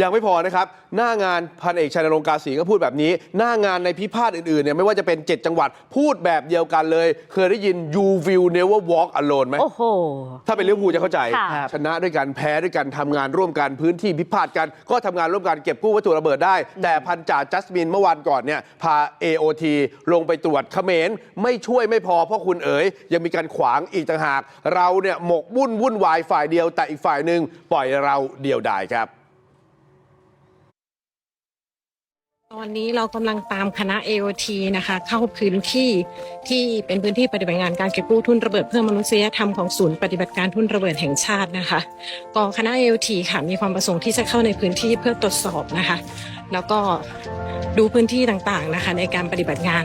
ยังไม่พอนะครับ หน้างานพันเอกชัยนรงค์กาสีก็พูดแบบนี้ หน้างานในพิพาทอื่นๆเนี่ยไม่ว่าจะเป็น 7 จังหวัดพูดแบบเดียวกันเลย เคยได้ยิน you will never walk alone ไหมโอ้โห ถ้าเป็นลิเวอร์พูลจะเข้าใจ ค่ะ ชนะด้วยกันแพ้ด้วยกันทำงานร่วมกันพื้นที่พิพาทกัน ก็ทำงานร่วมกันเก็บกู้วัตถุระเบิดได้ แต่พันจ่าจัสมินเมื่อวันก่อนเนี่ยพา AOT ลงไปตรวจเขมรไม่ช่วยไม่พอเพราะคุณเอ๋ยยังมีการขวางอีกต่างหาก เราเนี่ยหมกมุ่นวุ่นวายฝ่ายเดียวแต่อีกฝ่ายหนึ่งปล่อยเราเดียวดายครับ ตอนนี้เรากำลังตามคณะ AOT นะคะ เข้าพื้นที่ที่เป็นพื้นที่ปฏิบัติงานการเก็บกู้ทุนระเบิดเพื่อมนุษยธรรมของศูนย์ปฏิบัติการทุนระเบิดแห่งชาตินะคะกองคณะ AOT ค่ะมีความประสงค์ที่จะเข้าในพื้นที่เพื่อตรวจสอบนะคะ แล้วก็ดูพื้นที่ต่างๆนะคะ ในการปฏิบัติงาน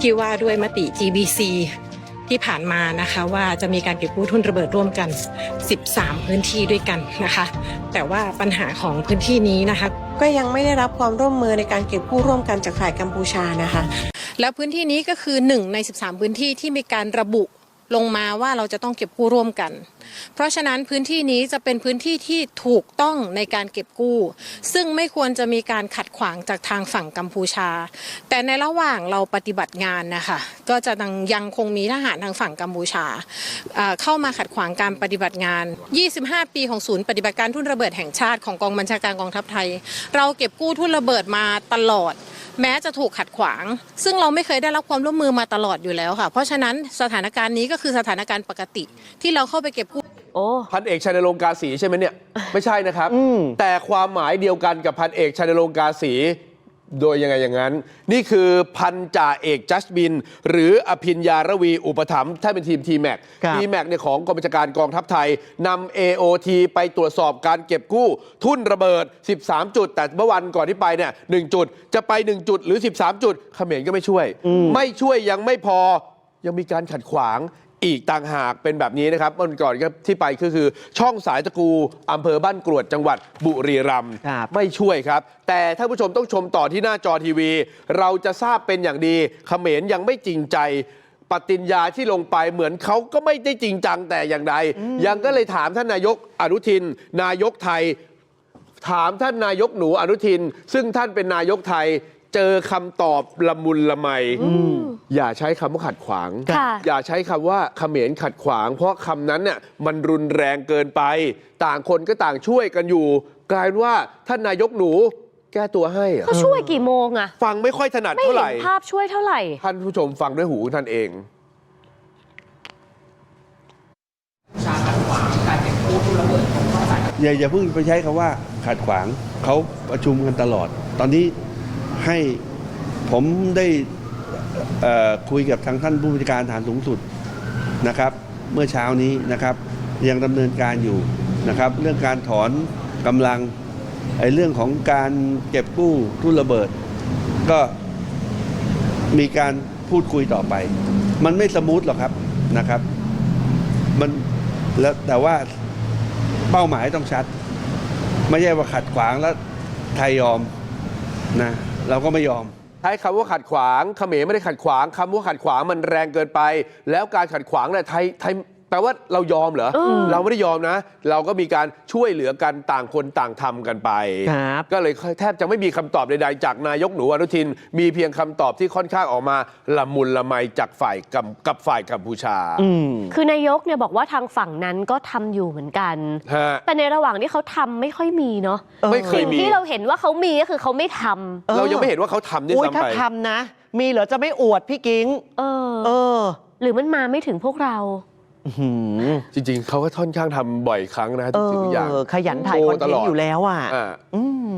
ที่ว่าด้วยมติ GBC ที่ผ่านมานะคะว่าจะมีการเก็บกู้ทุนระเบิดร่วมกัน 13 พื้นที่ด้วยกันนะคะ แต่ว่าปัญหาของพื้นที่นี้นะคะ ก็ยังไม่ได้รับความร่วมมือในการเก็บกู้ร่วมกันจากฝ่ายกัมพูชานะคะ แล้วพื้นที่นี้ก็คือ 1 ใน 13 พื้นที่ที่มีการระบุลงมาว่าเราจะต้องเก็บกู้ร่วมกันเพราะฉะนั้นพื้นที่นี้จะเป็นพื้นที่ที่ถูกต้องในการเก็บกู้ ซึ่งไม่ควรจะมีการขัดขวางจากทางฝั่งกัมพูชา แต่ในระหว่างเราปฏิบัติงานนะคะก็จะยังคงมีทหารทางฝั่งกัมพูชา เข้ามาขัดขวางการปฏิบัติงาน 25 ปีของศูนย์ปฏิบัติการทุ่นระเบิดแห่งชาติของกองบัญชาการกองทัพไทย เราเก็บกู้ทุ่นระเบิดมาตลอด แม้จะถูกขัดขวาง ซึ่งเราไม่เคยได้รับความร่วมมือมาตลอดอยู่แล้วค่ะ เพราะฉะนั้นสถานการณ์นี้ก็คือสถานการณ์ปกติที่เราเข้าไปเก็บกู้ พันเอกชัยนรงค์กาสีใช่ไหมเนี่ยไม่ใช่นะครับ แต่ความหมายเดียวกันกับพันเอกชัยนรงค์กาสีโดยยังไงอย่างนั้น นี่คือพันจ่าเอกจัสบิน หรืออภิญญาระวีอุปถัมภ์ถ้าเป็นทีมทีแม็กครับทีแม็กเนี่ยของกองบัญชาการกองทัพไทยนำ AOT ไปตรวจสอบการเก็บกู้ ทุ่นระเบิด 13 จุด แต่เมื่อวันก่อนที่ไปเนี่ยหจุด จะไป 1 จุดหรือ 13 จุดเขมรก็ไม่ช่วย ไม่ช่วยยังไม่พอยังมีการขัดขวาง อีกต่างหากเป็นแบบนี้นะครับเมื่อวันก่อนก็ที่ไปก็คือ ช่องสายตะกูอำเภอบ้านกรวดจังหวัดบุรีรัมย์ครับ ไม่ช่วยครับ แต่ท่านผู้ชมต้องชมต่อที่หน้าจอทีวี เราจะทราบเป็นอย่างดีเขมรยังไม่จริงใจ ปฏิญญาที่ลงไปเหมือนเขาก็ไม่ได้จริงจังแต่อย่างใดยังก็เลยถามท่านนายกอนุทิน นายกไทย ถามท่านนายกหนูอนุทิน ซึ่งท่านเป็นนายกไทย เจอคำตอบละมุนละไม อย่าใช้คำว่าขัดขวาง ค่ะ อย่าใช้คำว่าเขมรขัดขวาง เพราะคำนั้นเนี่ยมันรุนแรงเกินไป ต่างคนก็ต่างช่วยกันอยู่ กลายเป็นว่าท่านนายกหนูแก้ตัวให้อะเขาช่วยกี่โมงอะฟังไม่ค่อยถนัดไม่เท่าเห็ไหร่ นภาพช่วยเท่าไหร่ ท่านผู้ชมฟังด้วยหูของท่านเอง อย่าอย่าเพิ่งไปใช้คำว่าขัดขวางเขาประชุมกันตลอด ตอนนี้ ให้ผมได้คุยกับทางท่านผู้บัญชาการฐานสูงสุดนะครับ เมื่อเช้านี้นะครับ ยังดำเนินการอยู่นะครับ เรื่องการถอนกำลังไอ้เรื่องของการเก็บกู้ทุนระเบิด ก็มีการพูดคุยต่อไป มันไม่สมูทหรอกครับนะครับ มันแล้วแต่ว่าเป้าหมายต้องชัด ไม่ใช่ว่าขัดขวางแล้วไทยยอมนะ เราก็ไม่ยอม ใช้คำว่าขัดขวางเขมรไม่ได้ขัดขวางคำว่าขัดขวางมันแรงเกินไป แล้วการขัดขวางเนี่ยไทยไทย แปลว่าเรายอมเหรอเออเราไม่ได้ยอมนะ เราก็มีการช่วยเหลือกันต่างคนต่างทำกันไปครับก็เลยแทบจะไม่มีคำตอบใดๆ จากนายกหนูอนุทิน มีเพียงคำตอบที่ค่อนข้างออกมาละมุนละไมจากฝ่ายกับกับฝ่ายกัมพูชาอืมคือนายกเนี่ยบอกว่าทางฝั่งนั้นก็ทำอยู่เหมือนกันฮะแต่ในระหว่างที่เขาทำไม่ค่อยมีเนาะไม่เคยสิ่งมีที่เราเห็นว่าเขามีก็คือเขาไม่ทำเออเรายังไม่เห็นว่าเขาทำด้วยอุ้ยซ้ำถ้าไปทำนะ มีเหรอจะไม่อวดพี่กิ้งเออ เออ หรือมันมาไม่ถึงพวกเราอื้อหือ จริงๆ เขาก็ค่อนข้างทำบ่อยครั้งนะเอทุกสิ่งทุกอย่างอขยันถ่ายโชคว์อนเทตนลอดต์อยู่แล้วอะอ่า อืม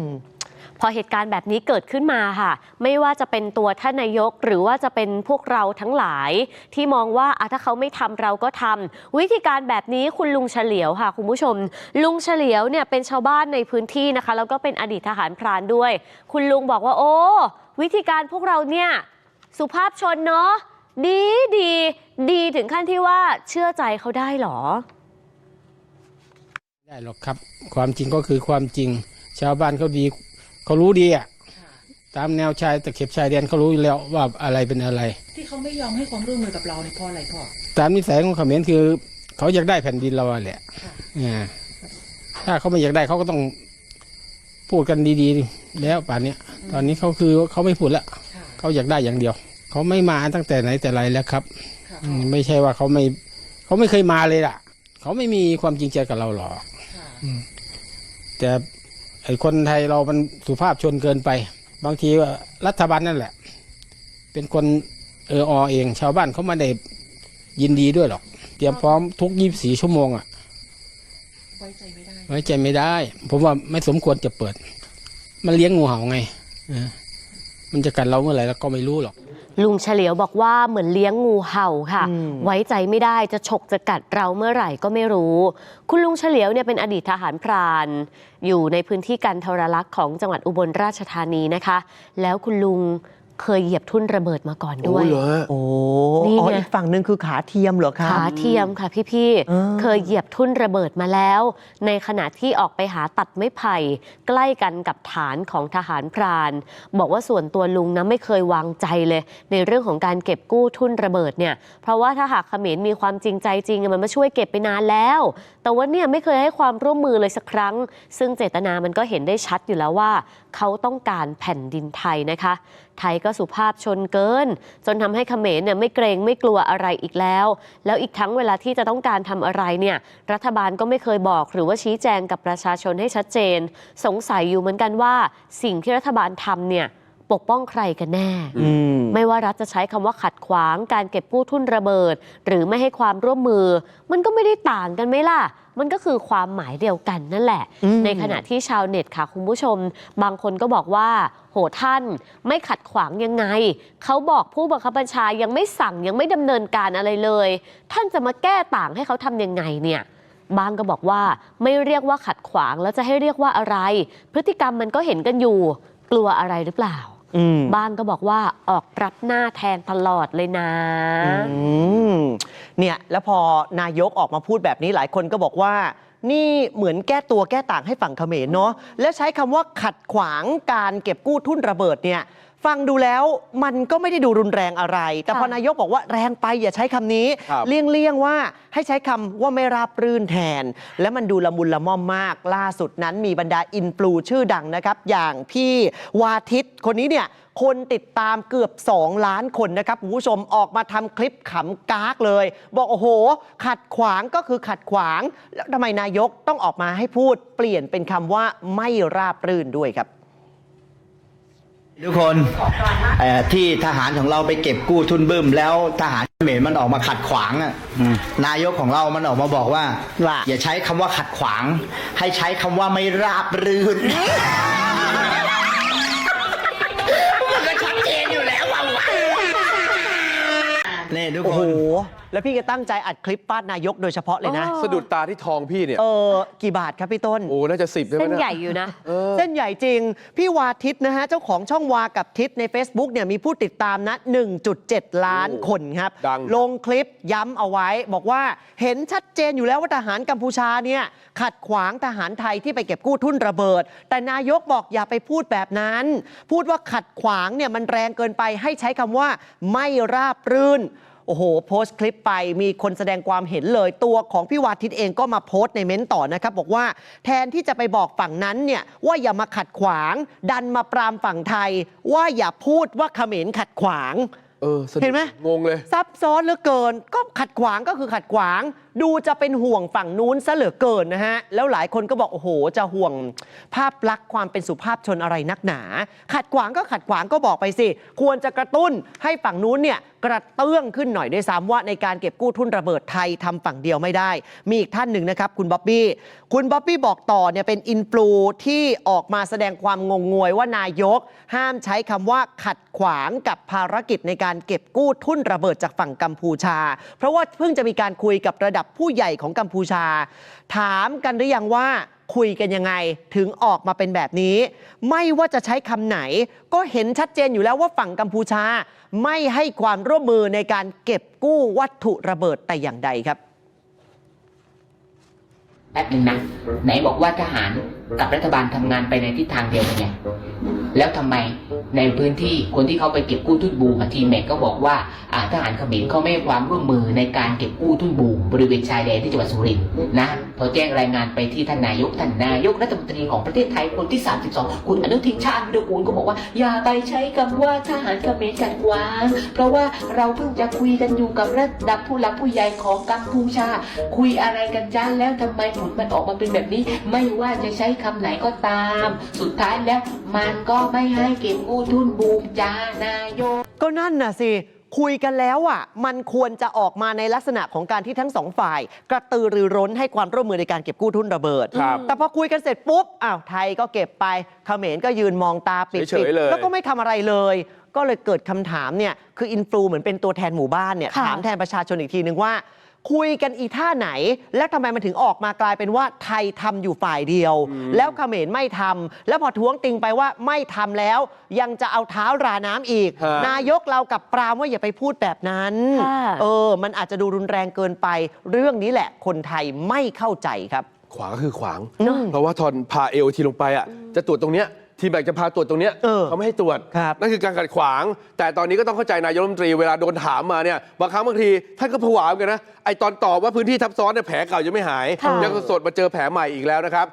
พอเหตุการณ์แบบนี้เกิดขึ้นมาค่ะ ไม่ว่าจะเป็นตัวท่านนายก หรือว่าจะเป็นพวกเราทั้งหลาย ที่มองว่าอะถ้าเขาไม่ทำเราก็ทำวิธีการแบบนี้คุณลุงเฉลียวค่ะ คุณผู้ชม ลุงเฉลียวเนี่ยเป็นชาวบ้านในพื้นที่นะคะ แล้วก็เป็นอดีตทหารพรานด้วย คุณลุงบอกว่าโอ้ วิธีการพวกเราเนี่ย สุภาพชนเนาะ ดีดีดีถึงขั้นที่ว่าเชื่อใจเขาได้เหรอ ได้หรอกครับ ความจริงก็คือความจริง ชาวบ้านเขาดีเขารู้ดีอะตามแนวชายตะเข็บชายแดนเขารู้อยู่แล้วว่าอะไรเป็นอะไร ที่เขาไม่ยอมให้ความร่วมมือกับเราเนี่ยเพราะอะไรพ่อตามนิสัยของเขมรคือ เขาอยากได้แผ่นดินเราอะแหละอ่าถ้าเขาไม่อยากได้เขาก็ต้องพูดกันดีๆ แล้วป่านเนี้ยตอนนี้เขาคือเขาไม่พูดแล้วเขาอยากได้อย่างเดียว เขาไม่มาตั้งแต่ไหนแต่ไรแล้วครับอืมไม่ใช่ว่าเขาไม่เขาไม่เคยมาเลยล่ะ เขาไม่มีความจริงใจกับเราหรอกอืมแต่ไอ้คนไทยเรามันสุภาพชนเกินไป บางทีว่ารัฐบาลนั่นแหละ เป็นคนเอออเอง ชาวบ้านเขาไม่ได้ยินดีด้วยหรอก เตรียมพร้อมทุกยี่สิบสี่ชั่วโมงอะไว้ใจไม่ได้ไว้ใจไม่ได้ ผมว่าไม่สมควรจะเปิด มันเลี้ยงงูเห่าไงเออมันจะกัดเราเมื่อไหร่เราก็ไม่รู้หรอก ลุงเฉลียวบอกว่าเหมือนเลี้ยงงูเห่าค่ะอืมไว้ใจไม่ได้จะฉกจะกัดเราเมื่อไหร่ก็ไม่รู้ คุณลุงเฉลียวเนี่ยเป็นอดีตทหารพราน อยู่ในพื้นที่กันทรลักษณ์ของจังหวัดอุบลราชธานีนะคะ แล้วคุณลุง เคยเหยียบทุ่นระเบิดมาก่อนด้โอ้วย เหรอฮะ โอ้นี่อ๋อไงอีกฝั่งหนึ่งคือขาเทียมเหรอครับขาเทียมค่ะพี่เออๆเคยเหยียบทุ่นระเบิดมาแล้ว ในขณะที่ออกไปหาตัดไม้ไผ่ ใกล้กันกับฐานของทหารพราน บอกว่าส่วนตัวลุงนะไม่เคยวางใจเลย ในเรื่องของการเก็บกู้ทุ่นระเบิดเนี่ย เพราะว่าถ้าหากเขมรมีความจริงใจจริงมันมาช่วยเก็บไปนานแล้ว แต่ว่าเนี่ยไม่เคยให้ความร่วมมือเลยสักครั้ง ซึ่งเจตนามันก็เห็นได้ชัดอยู่แล้วว่า เขาต้องการแผ่นดินไทยนะคะ ไทยก็สุภาพชนเกิน จนทำให้เขมรเนี่ยไม่เกรงไม่กลัวอะไรอีกแล้ว แล้วอีกทั้งเวลาที่จะต้องการทำอะไรเนี่ยรัฐบาลก็ไม่เคยบอกหรือว่าชี้แจงกับประชาชนให้ชัดเจน สงสัยอยู่เหมือนกันว่าสิ่งที่รัฐบาลทำเนี่ย ปกป้องใครกันแน่อืมไม่ว่ารัฐจะใช้คำว่าขัดขวางการเก็บกู้ทุนระเบิด หรือไม่ให้ความร่วมมือ มันก็ไม่ได้ต่างกันไหมล่ะ มันก็คือความหมายเดียวกันนั่นแหละอืมในขณะที่ชาวเน็ตค่ะคุณผู้ชม บางคนก็บอกว่า โหท่านไม่ขัดขวางยังไง เขาบอกผู้บังคับบัญชายังไม่สั่งยังไม่ดำเนินการอะไรเลย ท่านจะมาแก้ต่างให้เขาทำยังไงเนี่ยบางก็บอกว่าไม่เรียกว่าขัดขวางแล้วจะให้เรียกว่าอะไร พฤติกรรมมันก็เห็นกันอยู่ กลัวอะไรหรือเปล่า อืมบ้างก็บอกว่าออกรับหน้าแทนตลอดเลยนะ อืมเนี่ยแล้วพอนายกออกมาพูดแบบนี้หลายคนก็บอกว่า นี่เหมือนแก้ตัวแก้ต่างให้ฝั่งเขมรเนาะแล้วใช้คำว่าขัดขวางการเก็บกู้ทุนระเบิดเนี่ย ฟังดูแล้วมันก็ไม่ได้ดูรุนแรงอะไร แต่พอค่ะนายกบอกว่าแรงไปอย่าใช้คำนี้ครับเลี่ยงๆว่าให้ใช้คำว่าไม่ราบรื่นแทน และมันดูละมุนละม่อมมาก ล่าสุดนั้นมีบรรดาอินฟลูชื่อดังนะครับ อย่างพี่วาทิตคนนี้เนี่ยคนติดตามเกือบ 2 ล้านคนนะครับคุณผู้ชมออกมาทำคลิปขำกากเลย บอกโอ้โห ขัดขวางก็คือขัดขวาง แล้วทำไมนายกต้องออกมาให้พูดเปลี่ยนเป็นคำว่าไม่ราบรื่นด้วยครับ ทุกคนเอ่อที่ทหารของเราไปเก็บกู้ทุนบึ้มแล้วทหารเขมรมันออกมาขัดขวางอะนายกของเรามันออกมาบอกว่าว่าอย่าใช้คำว่าขัดขวาง ให้ใช้คำว่าไม่ราบรื่นมัน ทุกโอ้คโห นแล้วพี่ก็ตั้งใจอัดคลิปป้านนายกโดยเฉพาะเลยนะอ๋อสะดุดตาที่ทองพี่เนี่ย เออ กี่บาทครับพี่ต้น โอ้ น่าจะสิบได้ไหมเส้นนะใหญ่อยู่นะ เออ เส้นใหญ่จริง พี่วาทิตนะฮะ เจ้าของช่องวากับทิตใน Facebook เนี่ยมีผู้ติดตามนะ 1.7 ล้านโอ้คนครับ ดัง ลงคลิปย้ำเอาไว้ บอกว่าเห็นชัดเจนอยู่แล้วว่าทหารกัมพูชาเนี่ยขัดขวางทหารไทยที่ไปเก็บกู้ทุนระเบิด แต่นายกบอกอย่าไปพูดแบบนั้น พูดว่าขัดขวางเนี่ยมันแรงเกินไปให้ใช้คำว่าไม่ราบรื่น โอ้โห โพสต์คลิปไปมีคนแสดงความเห็นเลย ตัวของพี่วาทิตเองก็มาโพสต์ในเม้นต์ต่อนะครับ บอกว่าแทนที่จะไปบอกฝั่งนั้นเนี่ยว่าอย่ามาขัดขวาง ดันมาปรามฝั่งไทย ว่าอย่าพูดว่าเขมรขัดขวาง เออสะดุดเห็นไหม งงเลย ซับซ้อนเหลือเกิน ก็ขัดขวางก็คือขัดขวาง ดูจะเป็นห่วงฝั่งนู้นซะเหลือเกินนะฮะ แล้วหลายคนก็บอก โอ้โห จะห่วงภาพลักษณ์ความเป็นสุภาพชนอะไรนักหนา ขัดขวางก็ขัดขวางก็บอกไปสิ ควรจะกระตุ้นให้ฝั่งนู้นเนี่ยกระเตื้องขึ้นหน่อยด้วยซ้ำว่าในการเก็บกู้ทุนระเบิดไทยทำฝั่งเดียวไม่ได้ มีอีกท่านหนึ่งนะครับ คุณบ๊อบบี้คุณบ๊อบบี้บอกต่อเนี่ยเป็นอินฟลูที่ออกมาแสดงความงงงวยว่านายก ห้ามใช้คำว่าขัดขวางกับภารกิจในการเก็บกู้ทุนระเบิดจากฝั่งกัมพูชา เพราะว่าเพิ่งจะมีการคุยกับระดับผู้ใหญ่ของกัมพูชา ถามกันหรือยังว่าคุยกันยังไงถึงออกมาเป็นแบบนี้ ไม่ว่าจะใช้คำไหน ก็เห็นชัดเจนอยู่แล้วว่าฝั่งกัมพูชา ไม่ให้ความร่วมมือในการเก็บกู้วัตถุระเบิดแต่อย่างใดครับแป๊บนึงนะไหนบอกว่าทหารกับรัฐบาลทำงานไปในทิศทางเดียวกันไงแล้วทำไม ในพื้นที่คนที่เขาไปเก็บกู้ทุนบูมทีแม็กก็บอกว่าทหารเขมรเขาไม่ความร่วมมือในการเก็บกู้ทุนบูมบริเวณชายแดนที่จังหวัดสุรินทร์นะ เขาแจ้งรายงานไปที่ท่านนายกท่านนายกรัฐมนตรีของประเทศไทยคนที่ 32 คุณอนุทินชาญวิรกูลก็บอกว่า อย่าไปใช้คำว่าทหารเขมรกัดวาง เพราะว่าเราเพิ่งจะคุยกันอยู่กับระดับผู้หลักผู้ใหญ่ของกัมพูชา คุยอะไรกันจ้าแล้วทำไมผลมันออกมาเป็นแบบนี้ ไม่ว่าจะใช้คำไหนก็ตาม สุดท้ายแล้วมันก็ไม่ให้เก็บกู้ทุนบูมจ้านายก ก็นั่นน่ะสิ คุยกันแล้วอะมันควรจะออกมาในลักษณะของการที่ทั้งสองฝ่าย กระตือรือร้นให้ความร่วมมือในการเก็บกู้ทุนระเบิด ครับแต่พอคุยกันเสร็จปุ๊บอ้าวไทยก็เก็บไปเขมรก็ยืนมองตาปิดเฉยๆเลยแล้วก็ไม่ทำอะไรเลย ก็เลยเกิดคำถามเนี่ยคืออินฟลูเหมือนเป็นตัวแทนหมู่บ้านเนี่ยค่ะ ถามแทนประชาชนอีกทีนึงว่า คุยกันอีท่าไหน แล้วทำไมมันถึงออกมากลายเป็นว่าไทยทำอยู่ฝ่ายเดียว แล้วเขมรไม่ทำแล้วพอท้วงติงไปว่าไม่ทำแล้ว ยังจะเอาเท้าราน้ำอีก ฮะ นายกเรากับปรามว่าอย่าไปพูดแบบนั้นค่ะ เออ มันอาจจะดูรุนแรงเกินไป เรื่องนี้แหละ คนไทยไม่เข้าใจครับ ขวางก็คือขวาง เนอะ เพราะว่าทอนพาเอลทีลงไปอะจะตรวจตรงเนี้ย ทีแบกจะพาตรวจตรงเนี้ยเออเขาไม่ให้ตรวจ ครับนั่นคือการขัดขวาง แต่ตอนนี้ก็ต้องเข้าใจนายกรัฐมนตรีเวลาโดนถามมาเนี่ยบางครั้งบางทีท่านก็ผวาเหมือนกันนะไอตอนตอบว่าพื้นที่ทับซ้อนเนี่ยแผลเก่ายังไม่หาย ค่ะ ยังสดๆมาเจอแผลใหม่อีกแล้วนะครับ